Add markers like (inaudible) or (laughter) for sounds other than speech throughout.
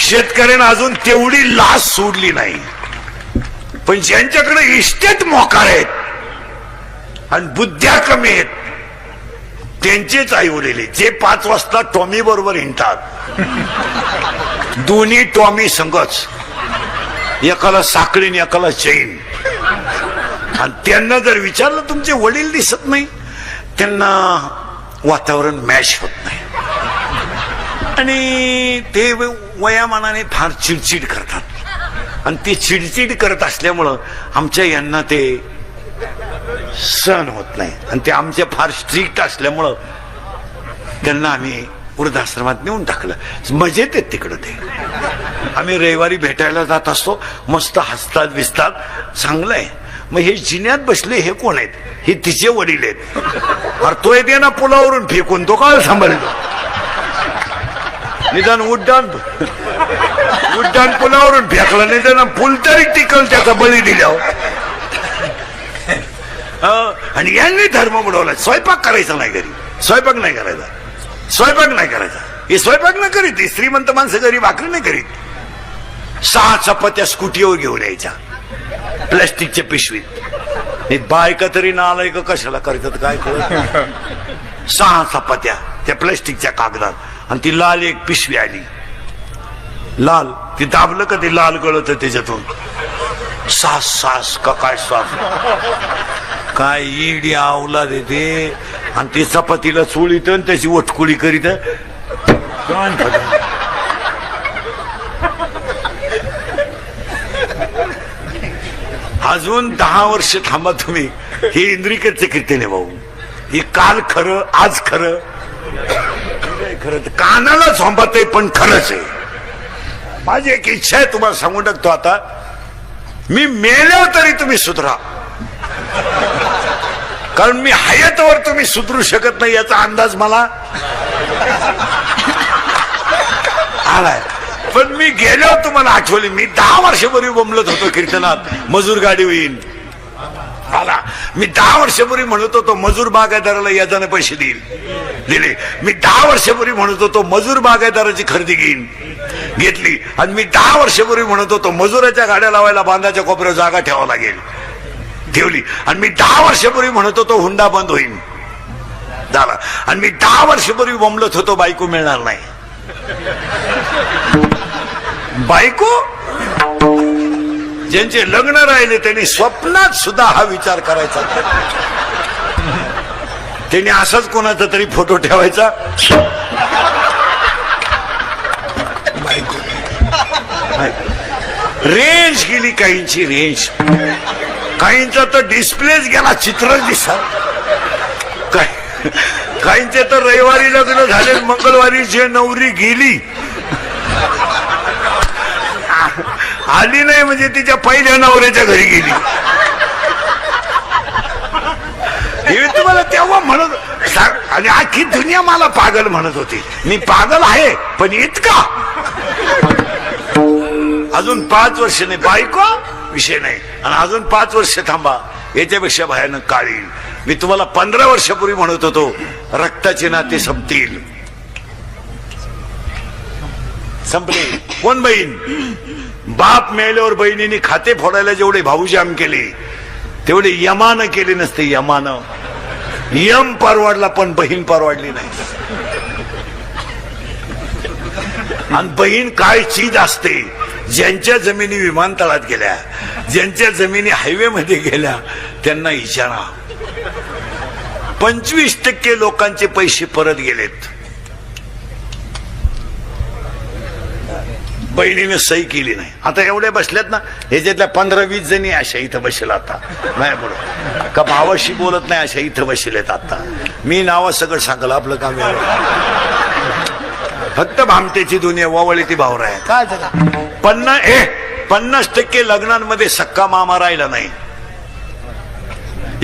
शेतकऱ्यानं अजून तेवढी लाच सोडली नाही. पण ज्यांच्याकडे इष्टेत मोकार आहेत आणि बुद्ध्या कमी आहेत त्यांचेच आई उरलेले जे पाच वाजता टॉमी बरोबर हिंडतात. दोन्ही टॉमी संगच. एकाला साखळीन एकाला चैन. आणि त्यांना जर विचारलं तुमचे वडील दिसत नाही त्यांना वातावरण मॅच होत नाही. आणि ते वयामानाने फार चिडचिड करतात. आणि ते चिडचिड करत असल्यामुळं आमच्या यांना ते सहन होत नाही. आणि ते आमचे फार स्ट्रिक्ट असल्यामुळं त्यांना आम्ही वृद्धाश्रमात नेऊन टाकलं. मजेत आहेत तिकडं ते. आम्ही रविवारी भेटायला जात असतो. मस्त हसतात विसतात. चांगलं आहे. मग हे जिन्यात बसले हे कोण आहेत? हे तिचे वडील आहेत. अरे तो येते ना पुलावरून फेकून. तो काळ सांभाळतो निदान उड्डाण. उड्डाण पुलावरून फेकलं? निदान पुल तरी टिकल त्याचा बळी दिल्यावर हो. आणि यांनी धर्म बुडवला. स्वयंपाक करायचा नाही घरी. स्वयंपाक नाही करायचा. स्वयंपाक नाही करायचा. हे स्वयंपाक नाही करीत हे श्रीमंत माणसं घरी भाकरी नाही करीत. सहा चपात्या स्कूटीवर घेऊन यायच्या. प्लॅस्टिकच्या पिशवीत. बायका तरी ना आलाय कशाला करतात काय कळत सहा चपात्या त्या प्लॅस्टिकच्या कागदात. आणि ती लाल एक पिशवी आली. लाल. ती दाबलं का ते लाल गळत त्याच्यातून? सास सास का काय सास? काय इडी आवला देते आणि ती चपातीला चोळीत आणि त्याची वटकुळी करीत. अजून दहा वर्ष थांबा तुम्ही. हे इंद्रिकेचे कीर्तने भाऊ. हे काल खरं आज खरं. खरं तर कानाला झोंबत आहे पण खरंच आहे. माझी एक इच्छा आहे तुम्हाला सांगू टाकतो आता. मी मेल्यावर तरी तुम्ही सुधरा. कारण मी हयातवर तुम्ही सुधरू शकत नाही याचा अंदाज मला आलाय. पण मी गेल्यावर तुम्हाला आठवली मी दहा वर्षापूर्वी बोंबलत होतो कीर्तनात. मजूर गाडी होईल मी दहा वर्षापूर्वी म्हणत होतो मजूर बागायदाराला यादाने पैसे देईल. दिले. मी दहा वर्षपूर्वी म्हणत होतो मजूर बागायदाराची खरेदी घेईन. घेतली. आणि मी दहा वर्षपूर्वी म्हणत होतो मजुराच्या गाड्या लावायला बांधाच्या कोपऱ्यावर जागा ठेवावं लागेल. ठेवली. आणि मी दहा वर्षापूर्वी म्हणत होतो हुंडा बंद होईल झाला. आणि मी दहा वर्षपूर्वी बोंबलत होतो बायको मिळणार नाही. बायको? ज्यांचे लग्न राहिले त्यांनी स्वप्नात सुद्धा हा विचार करायचा. त्यांनी असाच कोणाचा तरी फोटो ठेवायचा. रेंज गेली काहींची रेंज. काहींचा तर डिस्प्लेच गेला चित्रच दिसा. काय? काहींचे तर रविवारी लग्न झाले मंगळवारी जे नवरी गेली. आली नाही म्हणजे तिच्या पहिल्या नवऱ्याच्या घरी गेली. हे तुम्हाला तेव्हा म्हणत आणि आखी दुनिया मला पागल म्हणत होती. मी पागल आहे पण इतका. अजून पाच वर्ष नाही बायको विषय नाही. आणि अजून पाच वर्ष थांबा. याच्यापेक्षा भयानक काळी मी तुम्हाला पंधरा वर्षापूर्वी म्हणत होतो रक्ताचे नाते संपतील. संपले. कोण बहीण? बाप मेल्यावर बहिणीने खाते फोडायला जेवढे भाऊजाम केले तेवढे यमानं केले नसते यमानं. यम परवाडला पण बहीण परवाडली नाही. आणि बहीण काय चीज असते? ज्यांच्या जमिनी विमानतळात गेल्या ज्यांच्या जमिनी हायवे मध्ये गेल्या त्यांना इशारा. पंचवीस टक्के लोकांचे पैसे परत गेलेत. बहिणीने सही केली नाही. आता एवढ्या बसल्यात ना ह्याच्यातल्या पंधरा वीस जणी अशा इथं बसेल आता. नाही बरोबर का भावाशी बोलत नाही अशा इथं बसलेत आता. मी नावा सगळं सांगलं आपलं काम. फक्त भामटेची दुनिया वावळी ती भावरा आहे काय झालं? पन्नास ए पन्नास टक्के लग्नांमध्ये सक्का मामा राहिला नाही.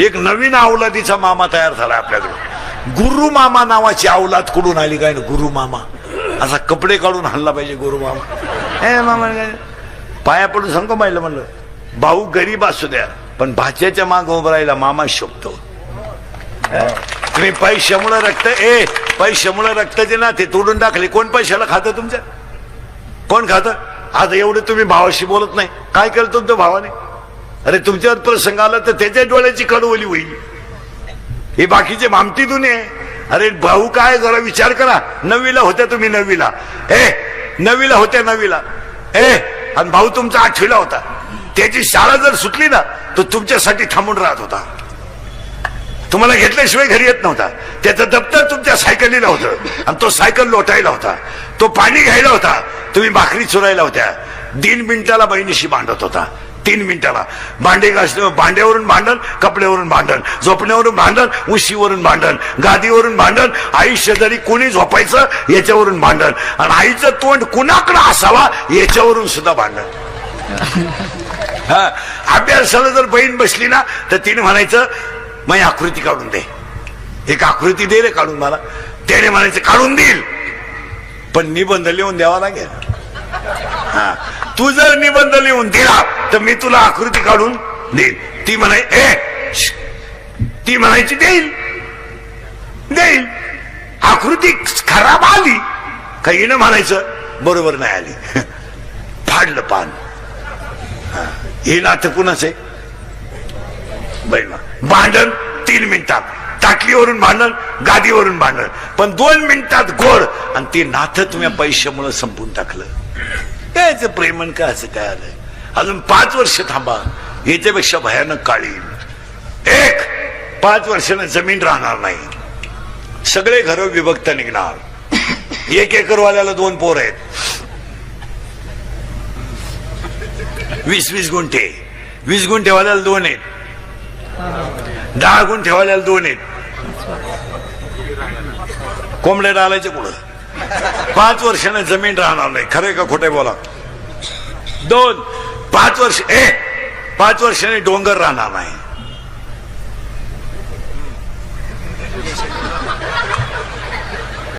एक नवीन अवलादीचा मामा तयार झाला आपल्याकडे. गुरु मामा नावाची अवलाद कुठून आली काय? गुरु मामा. असा कपडे काढून हल्ला पाहिजे गुरु मामा. ए मामा पाया पडून सांगतो पाहिलं म्हणलं भाऊ गरीब असू द्या पण भाच्याच्या माग उभं राहिला मामा शोभतो. तुम्ही पैशामुळे रक्त ए पैशामुळे रक्ताचे ना ते तोडून टाकले कोण पैशाला खातं तुमच्या? कोण खात? आता एवढे तुम्ही भावाशी बोलत नाही. काय केलं तुमच्या भावाने? अरे तुमच्यावर प्रसंग आला तर त्याच्या डोळ्याची कडवली होईल. हे बाकीचे मामती दुने अरे भाऊ काय जरा विचार करा. नववीला होत्या तुम्ही नववीला. ए नवीला होत्या नवीला. ए आणि भाऊ तुमचा आठवीला होता. त्याची शाळा जर सुटली ना तो तुमच्यासाठी थांबून राहत होता. तुम्हाला घेतल्याशिवाय घरी येत नव्हता. त्याचं दप्तर तुमच्या सायकलीला होतं. आणि तो सायकल लोटायला होता. तो पाणी घ्यायला होता. तुम्ही भाकरी चुरायला होत्या. दिन मिनिटाला बहिणीशी बांधत होता. तीन मिनिटाला. भांडे घास भांड्यावरून भांडण कपड्यावरून भांडण. झोपण्यावरून भांडण उशीवरून भांडण. गादीवरून भांडण आई शेजारी कोणी झोपायचं याच्यावरून भांडण. आणि आईचं तोंड कुणाकडे असावा याच्यावरून सुद्धा भांडण. (laughs) हा. अभ्यासाला जर बहीण बसली ना तर तिने म्हणायचं मग आकृती काढून दे. एक आकृती दे रे काढून मला. त्याने म्हणायचं काढून देईल. पण निबंध लिहून द्यावा लागेल. हा. तू जर निबंध लिहून दिला तर मी तुला आकृती काढून देईल ती म्हणाय ए ती म्हणायची देईल. देईल. आकृती खराब आली. काही ना म्हणायचं बरोबर नाही आली. (laughs) फाडलं पान. हे नातं कुणाच आहे? बहीण भांडण तीन मिनिटात. ताटलीवरून भांडण गादीवरून भांडण. पण दोन मिनिटात गोड. आणि ते नातं तुम्ही पैशामुळे संपून टाकलं. याचं प्रेमन का असं काय आलंय? अजून पाच वर्ष थांबा. याच्यापेक्षा भयानक काळी एक पाच वर्षानं जमीन राहणार नाही. सगळे घर विभक्त निघणार. एक एकरवाल्याला दोन पोर आहेत. वीस वीस गुंठे. वीस गुंठेवाल्याला दोन आहेत. दहा गुंठेवाल्याला दोन आहेत. कोंबड्या डालायचे पुढं पाच वर्षाने जमीन राहणार नाही. खरे का खोटे बोला. दोन. पाच वर्ष ए पाच वर्षाने डोंगर राहणार नाही.